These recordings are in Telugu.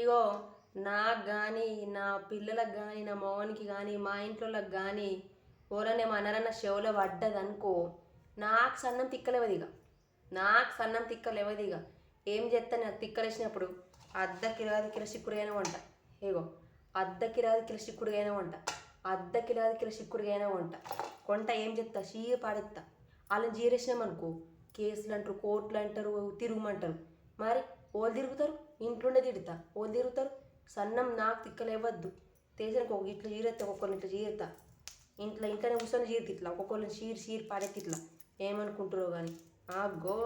ఇగో నాకు కానీ నా పిల్లలకు కానీ నా మౌనికి కానీ మా ఇంట్లోకి కానీ ఎవరైనా అన్నారన్న చెవులో పడ్డదనుకో నాకు సన్నం తిక్కలేవది ఇక నాకు సన్నం తిక్కలేవది ఇక ఏం చేస్తాను నాకు తిక్కలేసినప్పుడు? అర్ధ కిరాది కిల చిక్కుడుగానే వంట. ఇగో అర్ధ కిరాది కిల చిక్కుడుగానే వంట. అర్ధ కిరాది కిల చిక్కుడుగానే వంట. వంట ఏం చెప్తా షీయ పాడెత్తా. వాళ్ళని జీరేసినామనుకో కేసులు అంటారు కోర్టులు అంటారు తిరుగుమంటారు. మరి ఓలు తిరుగుతారు ఇంట్లోనే తిడతా ఓలు తిరుగుతారు. సన్నం నాకు తిక్కలేవద్దు. తెలిసినకు ఒక ఇట్లా చీరెత్తా ఒక్కొక్కరిని ఇట్లా చీరెత్తా. ఇంట్లో ఇంట్లోనే కూర్చొని చీరతి ఇట్లా ఒక్కొక్కరిని చీర చీర పాడెత్తి ఇట్లా ఏమనుకుంటారో కానీ ఆ గో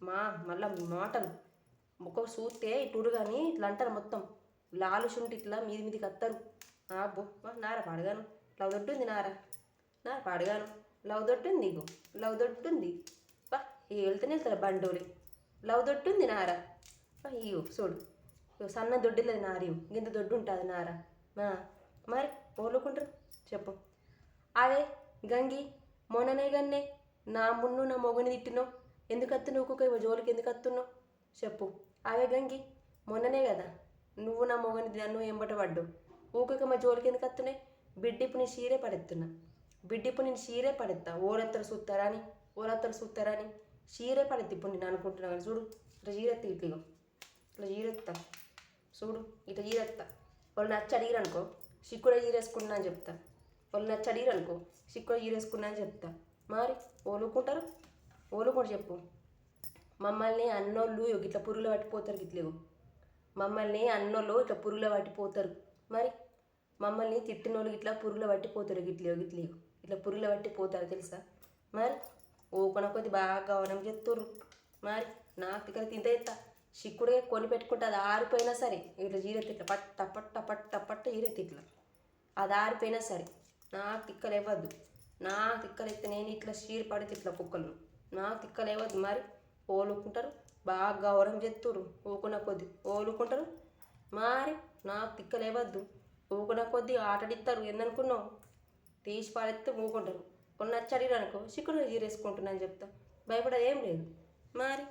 మా మళ్ళా మాటలు. ఒక్కొక్క చూస్తే ఇటు కానీ ఇట్లా అంటారు మొత్తం. లాలుషుంటి ఇట్లా మీది మీదికి వస్తారు ఆ బో నారా నార పాడగాను. లవ్ దొట్టుంది నార. నార పాడగాను. లవ్ దొట్టుంది ఇగో. లవ్ దొడ్డుంది బా వెళ్తేనే వెళ్తూనే వెళ్తారు బండోలి. లవ్ దొడ్డుంది నార? అయ్యో చూడు సన్న దొడ్డులేదు నారి. గింత దొడ్డు ఉంటుంది నార మరి ఓలుకుంటారు చెప్పు. అదే గంగి మొన్ననే గన్నే నా మున్ను నా మొగని తిట్టినావు ఎందుకు అత్తున్నావు ఒక్కొక్క జోలికి ఎందుకు అత్తున్నావు చెప్పు. అవే గంగి మొన్ననే కదా నువ్వు నా మొగని నన్ను ఎంబట పడ్డావు ఊకొక మా జోలికి ఎందుకు అత్తున్నాయి బిడ్డిప్పు నేను షీరే పడెత్తున్నా. బిడ్డిప్పు నేను షీరే పడెత్తా. ఓరత్తలు చూస్తారా అని? ఓరత్తలు చూస్తారా అని? చీరే పడెత్తి ఇప్పుడు నేను అనుకుంటున్నా కానీ చూడు ఇట్లా చీరెత్తి ఇట్లా ఇట్లా చీరెత్తా చూడు ఇట్లా చీరెత్తా వాళ్ళు నచ్చి అడిగిరు అనుకో సిక్కుడే చీరేసుకున్నా అని చెప్తా. వాళ్ళు నచ్చి అడిగిరు అనుకో సిక్కుడే చీరేసుకున్నా అని చెప్తా. మరి ఓలుకుంటారు? ఓలుకుంటారు చెప్పు. మమ్మల్ని అన్నోళ్ళు ఇట్లా పురుగులు పట్టిపోతారు గిట్లేవు మమ్మల్ని అన్నోళ్ళు ఇట్లా పురుగులు పట్టిపోతారు. మరి మమ్మల్ని తిట్టినోళ్ళు ఇట్లా పురుగులు పట్టిపోతారు గిట్లేవు గిట్లేవు ఇట్లా పురుగులు పట్టిపోతారు తెలుసా? మరి ఊకొన కొద్ది బాగా గౌరవం చెప్తుర్రు మరి నాకు ఇక్కడ తింత ఎత్తా. చిక్కుడుగా కొని పెట్టుకుంటే అది ఆరిపోయినా సరే ఇట్లా జీరెత్తి ఇట్లా పట్ట పట్ట పట్ట పట్ట ఈరెత్తి ఇట్లా అది ఆరిపోయినా సరే నాకు తిక్కలు ఇవ్వద్దు నాకు తిక్కలు ఎత్తే నేను ఇట్లా చీర పడితే ఇట్లా కుక్కలు. నాకు తిక్కలు ఇవ్వద్దు మరి ఓలుకుంటారు బాగా గౌరవం చెత్తురు ఊకున్న కొద్ది ఓలుకుంటారు మరి నాకు తిక్కలు ఇవ్వద్దు ఊకున్న కొద్ది ఆటడిస్తారు ఎందనుకున్నావు తీసి పాడెత్తే ఊకుంటారు. కొన్ని నచ్చడిరు అనుకో చిక్కుడు జీరేసుకుంటున్నాను చెప్తా భయపడేది ఏం లేదు. మరి?